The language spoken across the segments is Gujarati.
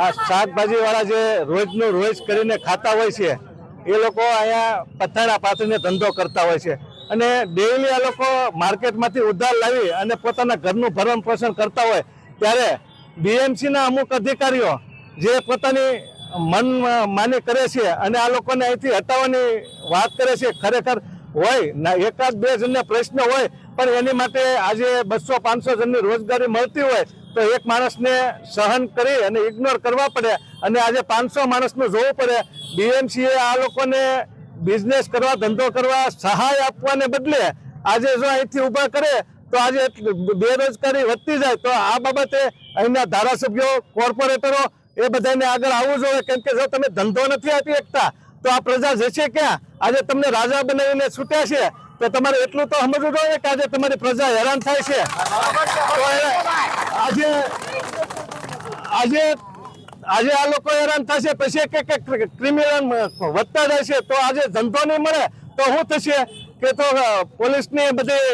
આ શાકભાજી વાળા જે રોજનું રોજ કરીને ખાતા હોય છે, એ લોકો અહીંયા પથારા પાથરીને ધંધો કરતા હોય છે. અને ડેઇલી આ લોકો માર્કેટમાંથી ઉધાર લાવી અને પોતાના ઘરનું ભરણ પોષણ કરતા હોય, ત્યારે બીએમસીના અમુક અધિકારીઓ જે પોતાની મન માની કરે છે અને આ લોકોને અહીંથી હટાવવાની વાત કરે છે, ખરેખર હોય એકાદ બે જણને પ્રશ્ન હોય પણ એની માટે આજે બસો પાંચસો જણની રોજગારી મળતી હોય તો એક માણસને સહન કરી અને ઇગ્નોર કરવા પડે અને આજે પાંચસો માણસનું જોવું પડે. બીએમસીએ આ લોકોને બિઝનેસ કરવા, ધંધો કરવા સહાય આપવાને બદલે આજે જો અહીંથી ઊભા કરે તો આજે બેરોજગારી વધતી જાય. તો આ બાબતે અહીંના ધારાસભ્યો, કોર્પોરેટરો એ બધાને આગળ આવવું જોઈએ. કેમ કે જો તમે ધંધો નથી આપી શકતા, તો આ પ્રજા જશે ક્યાં? આજે તમને રાજા બનાવીને છૂટ્યા છે. તો તમારે એટલું તો સમજવું જોઈએ કે આજે તમારી પ્રજા હેરાન થાય છે. આજે આજે આજે આ લોકો હેરાન થશે, પછી કે ક્રિમિનલ વધતા જાય છે. તો આજે ધંધો નહીં મળે તો શું થશે? કે તો પોલીસની બધી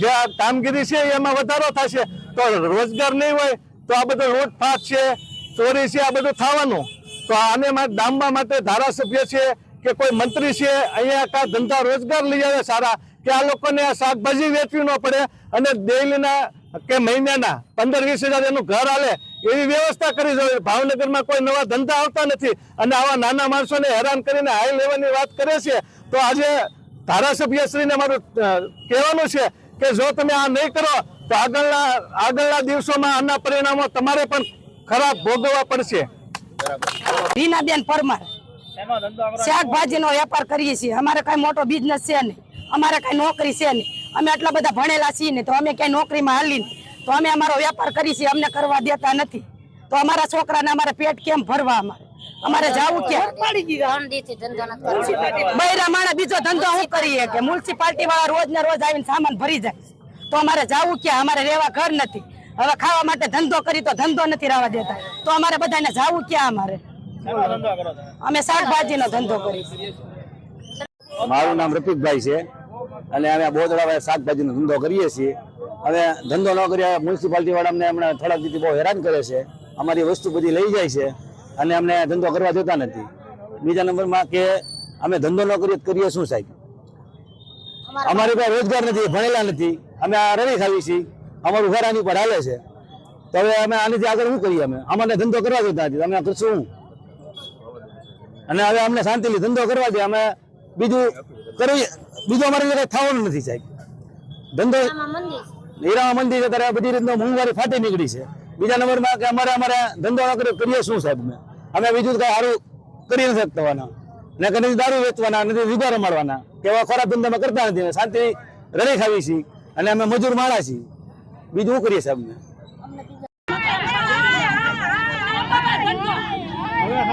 જે કામગીરી છે એમાં વધારો થશે. તો રોજગાર નહીં હોય તો આ બધું લૂંટફાટ છે, ચોરી છે, આ બધું થવાનું. તો આને ડામવા માટે ધારાસભ્ય છે કે કોઈ મંત્રી છે, અહીંયા કા ધંધા રોજગાર લઈ આવે સારા, કે આ લોકોને આ શાકભાજી વેચવી ન પડે અને ડેઈલીના કે મહિનાના પંદર વીસ હજાર એનું ઘર હાલે, એવી વ્યવસ્થા કરી જોઈએ ભાવનગરમાં કોઈ નવા ધંધા આવતા નથી અને આવા નાના માણસોને હેરાન કરીને હાઈ લેવલની વાત કરે છે, તો આજે ધારાસભ્યશ્રીને મારું કહેવાનું છે કે જો તમે આ નહીં કરો, તો આગળના આગળના દિવસોમાં આના પરિણામો તમારે પણ ખરાબ ભોગવવા પડશે. રીનાબેન પરમાર. શાકભાજીનો વેપાર કરીએ છીએ. અમારે કઈ મોટો બિઝનેસ છે નહીં. અમારે કઈ નોકરી છે નહીં. અમે આટલા બધા ભણેલા છીએ ને તો અમે ક્યાંય નોકરીમાં હાલી તો અમે અમારો વેપાર કરીએ છીએ. અમને કરવા દેતા નથી. તો અમારા છોકરાને અમારે પેટ કેમ ભરવા અમારે? અમારે જવું ક્યાં? બૈરા માણા બીજો ધંધો શું કરીએ કે? મ્યુનિસિપાલિટી વાળા રોજ ને રોજ આવીને સામાન ભરી જાય તો અમારે જવું ક્યાં? અમારે રહેવા ઘર નથી. હવે ખાવા માટે ધંધો કરી તો ધંધો નથી રહેવા દેતા. તો અમારે બધાને જવું ક્યાં અમારે? અમે શાકભાજીનો ધંધો કરીએ મારું નામ રફીકભાઈ છે. અને અમે બોદડા શાકભાજીનો ધંધો કરીએ છીએ. હવે ધંધો ન કરીએ મ્યુનિસિપાલિટી વાળા અમને હમણાં થોડાક દીધી બહુ હેરાન કરે છે. અમારી વસ્તુ બધી લઈ જાય છે અને અમને ધંધો કરવા દેતા નથી. બીજા નંબરમાં કે અમે ધંધો ન કરીએ તો કરીએ શું સાહેબ? અમારી પાસે રોજગાર નથી ભણેલા નથી. અમે આ રવિ ખાવી છીએ. અમારું ઘર આની પર હાલે છે. તો હવે અમે આનીથી આગળ શું કરીએ અમે? અમારે ધંધો કરવા દેતા નથી. અમે કરશું શું? અને હવે અમને શાંતિથી ધંધો કરવા દે. અમે બીજું કરી બીજું અમારે કઈ થવાનું નથી સાહેબ. ધંધો હીરામાં મંદિર છે. ત્યારે બધી રીતનો મોંઘવારી ફાટી નીકળી છે. બીજા નંબરમાં કે અમારે અમારે ધંધો કરીએ શું સાહેબ અમે? અમે બીજું કઈ સારું કરી નથી શકવાના. ને કદી દારૂ વેચવાના નથી વિગાર રમાડવાના કે એવા ખોરાક ધંધામાં કરતા નથી. શાંતિ રડી ખાવી છીએ. અને અમે મજૂર માણા છીએ. બીજું શું કરીએ સાહેબ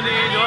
Hallelujah.